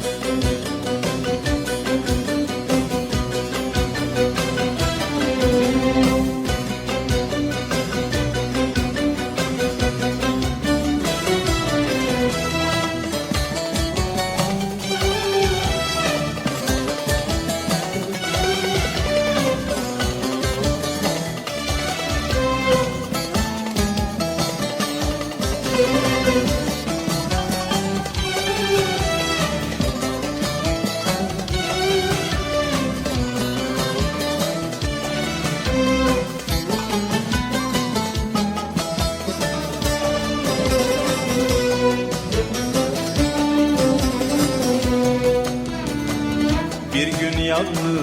Bir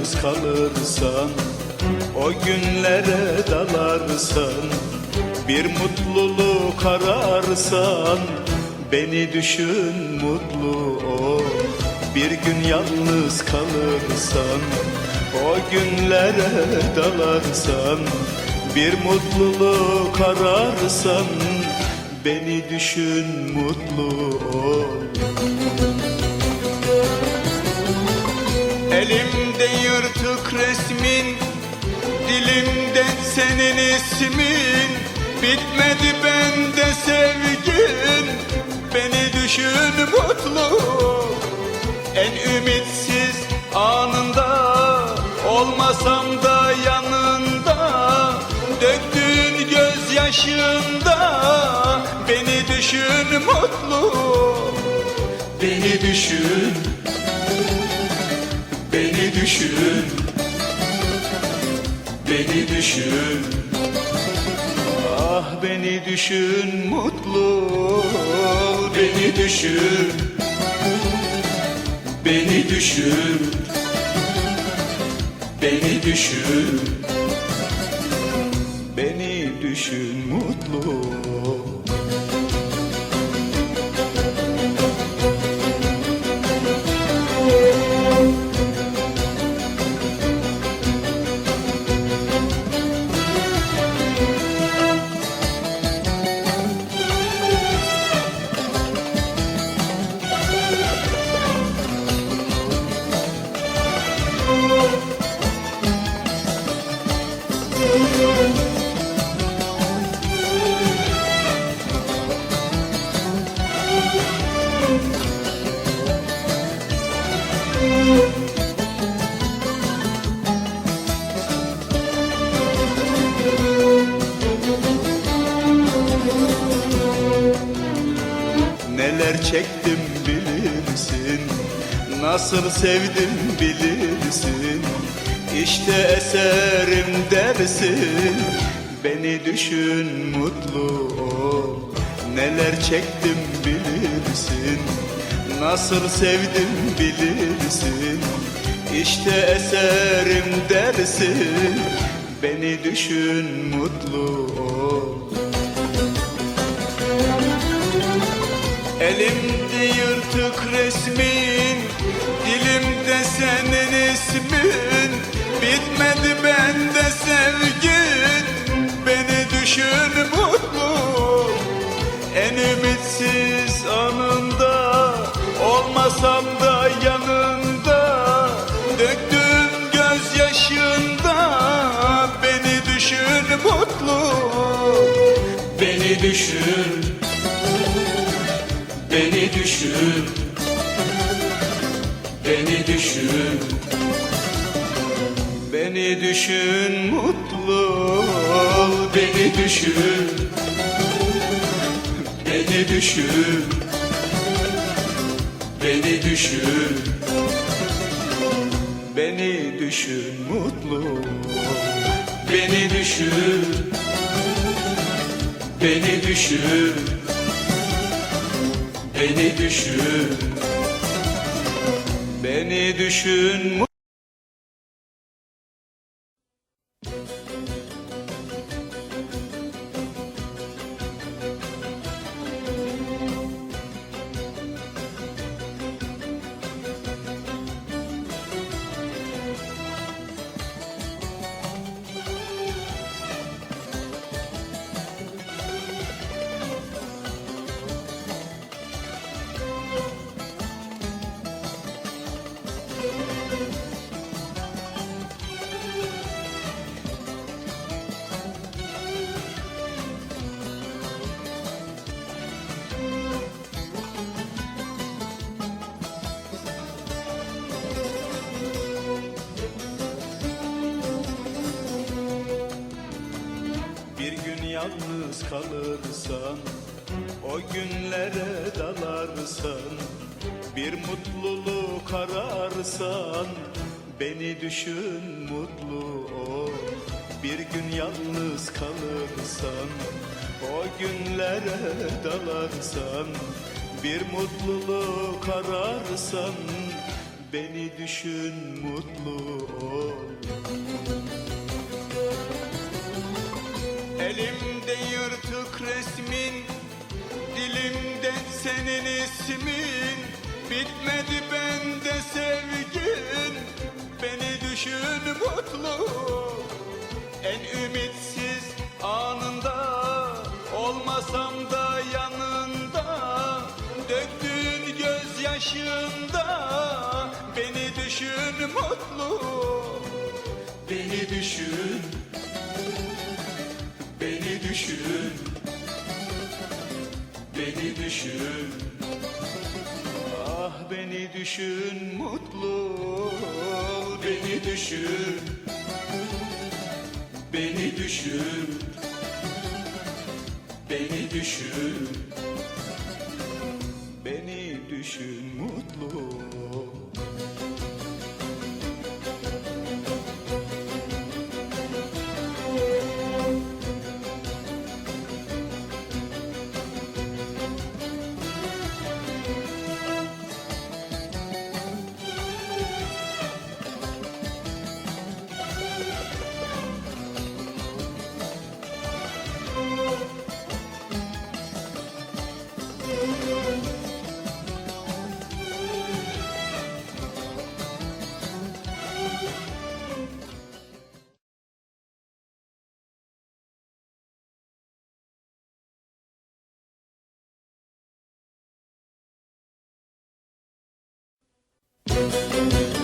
yalnız kalırsan O günlere dalarsan Bir mutluluk ararsan Beni düşün mutlu ol. Bir gün yalnız kalırsan O günlere dalarsan Bir mutluluk ararsan Beni düşün mutlu ol. Yırtık resmin Dilimde senin ismin. Bitmedi bende sevgin Beni düşün mutlu. En ümitsiz anında Olmasam da yanında. Döktüğün gözyaşında Beni düşün mutlu. Beni düşün Beni düşün Beni düşün. Ah beni düşün mutlu ol. Beni düşün. Beni düşün. Beni düşün. Beni düşün mutlu ol çektim bilirsin. Nasıl sevdim bilirsin. İşte eserim dersin. Beni düşün mutlu ol. Neler çektim bilirsin. Nasıl sevdim bilirsin. İşte eserim dersin. Beni düşün mutlu Elimde yırtık resmin Dilimde senin ismin. Bitmedi bende sevgin Beni düşün mutlu. En ümitsiz anında Olmasam da yanında. Döktüğüm gözyaşında Beni düşün mutlu. Beni düşün Beni düşün. Beni düşün. Beni düşün mutlu ol. Beni düşün. Beni düşün. Beni düşün. Beni düşün mutlu Beni düşün. Beni düşün Beni düşün. Beni düşün kalırsan O günlere dalarsan Bir mutluluk ararsan Beni düşün mutlu ol. Bir gün yalnız kalırsan O günlere dalarsan Bir mutluluk ararsan Beni düşün mutlu ol ismin Bitmedi bende sevgin. Beni düşün mutlu En ümitsiz anında. Olmasam da yanında Döktüğün gözyaşında. Beni düşün mutlu Beni düşün. Beni düşün Beni düşün düşün mutlu Beni düşün. Beni düşün. Beni düşün. Beni düşün mutlu Bir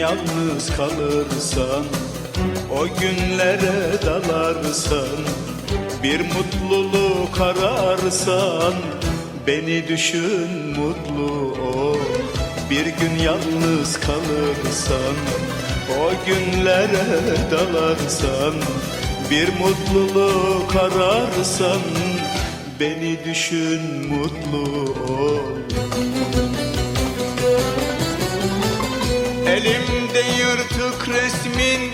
yalnız kalırsan O günlere dalarsan Bir mutluluk ararsan Beni düşün mutlu ol. Bir gün yalnız kalırsan O günlere dalarsan Bir mutluluk ararsan Beni düşün mutlu ol. Yırtık resmin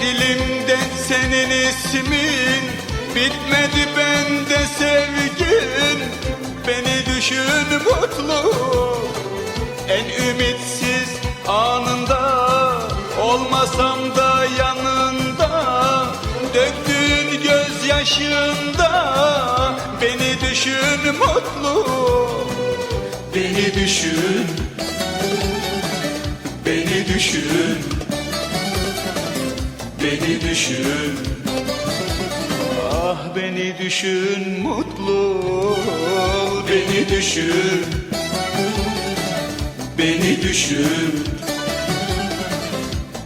Dilimde senin ismin. Bitmedi bende sevgin Beni düşün mutlu. En ümitsiz anında Olmasam da yanında. Döktüğün gözyaşında Beni düşün mutlu. Beni düşün Beni düşün Beni düşün. Ah beni düşün mutlu ol. Beni düşün. Beni düşün.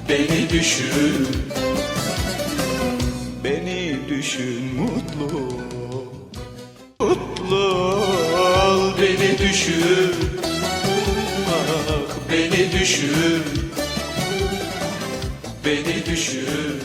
Beni düşün. Beni düşün mutlu Mutlu ol. Beni düşün. Ah beni düşün Beni düşün